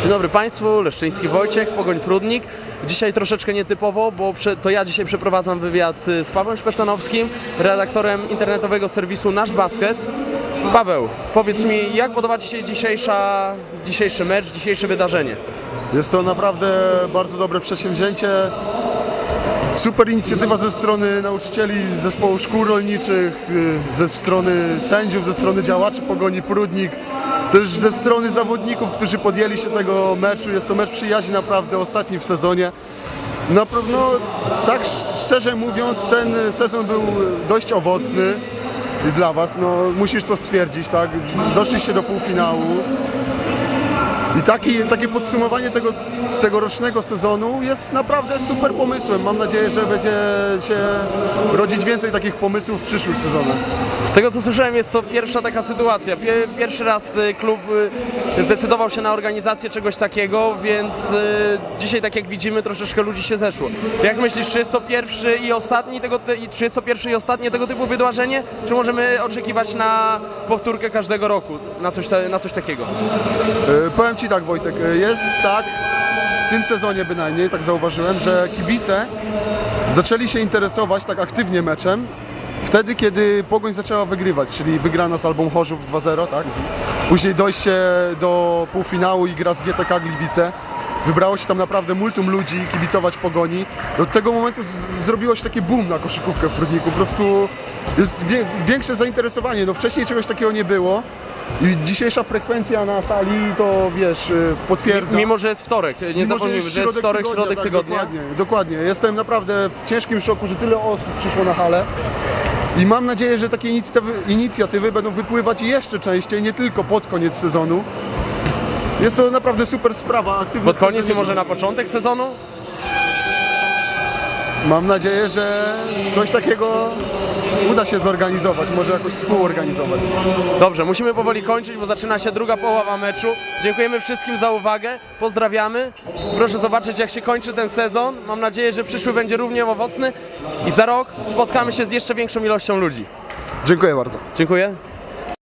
Dzień dobry Państwu, Leszczyński Wojciech, Pogoń Prudnik. Dzisiaj troszeczkę nietypowo, bo to ja dzisiaj przeprowadzam wywiad y, z Pawłem Szpecanowskim, redaktorem internetowego serwisu Nasz Basket. Paweł, powiedz mi, jak podoba Ci się dzisiejsza, dzisiejszy mecz, dzisiejsze wydarzenie? Jest to naprawdę bardzo dobre przedsięwzięcie. Super inicjatywa ze strony nauczycieli zespołu szkół rolniczych, y, ze strony sędziów, ze strony działaczy Pogoni Prudnik, też ze strony zawodników, którzy podjęli się tego meczu. Jest to mecz przyjaźni naprawdę ostatni w sezonie. Na pewno, tak szczerze mówiąc, ten sezon był dość owocny dla Was. No, musisz to stwierdzić, tak? Doszliście do półfinału. I taki, takie podsumowanie tego, tegorocznego sezonu jest naprawdę super pomysłem. Mam nadzieję, że będzie się rodzić więcej takich pomysłów w przyszłych sezonach. Z tego co słyszałem jest to pierwsza taka sytuacja. Pie- Pierwszy raz y, klub y, zdecydował się na organizację czegoś takiego, więc y, dzisiaj tak jak widzimy troszeczkę ludzi się zeszło. Jak myślisz, czy jest to pierwszy i ostatni tego, czy jest to pierwsze i ostatnie tego typu wydarzenie, czy możemy oczekiwać na powtórkę każdego roku, na coś, na coś takiego? Powiem Ci tak Wojtek, e, jest tak, w tym sezonie bynajmniej, tak zauważyłem, że kibice zaczęli się interesować tak aktywnie meczem wtedy, kiedy Pogoń zaczęła wygrywać, czyli wygrana z Albą Chorzów 2-0, tak? Później dojście do półfinału i gra z GTK Gliwice. Wybrało się tam naprawdę multum ludzi kibicować Pogoni. Od tego momentu zrobiło się takie boom na koszykówkę w Prudniku. Po prostu jest wie, większe zainteresowanie. No wcześniej czegoś takiego nie było. I dzisiejsza frekwencja na sali to wiesz, y, potwierdza. Mimo, że jest wtorek, nie Mimo, zapomnijmy, że jest środek wtorek, tygodnia, środek tak, tygodnia. Dokładnie, dokładnie. Jestem naprawdę w ciężkim szoku, że tyle osób przyszło na halę. I mam nadzieję, że takie inicjatywy, inicjatywy będą wypływać jeszcze częściej, nie tylko pod koniec sezonu. Jest to naprawdę super sprawa. Pod koniec i może na początek sezonu? Mam nadzieję, że coś takiego uda się zorganizować, może jakoś współorganizować. Dobrze, musimy powoli kończyć, bo zaczyna się druga połowa meczu. Dziękujemy wszystkim za uwagę, pozdrawiamy. Proszę zobaczyć, jak się kończy ten sezon. Mam nadzieję, że przyszły będzie równie owocny i za rok spotkamy się z jeszcze większą ilością ludzi. Dziękuję bardzo. Dziękuję.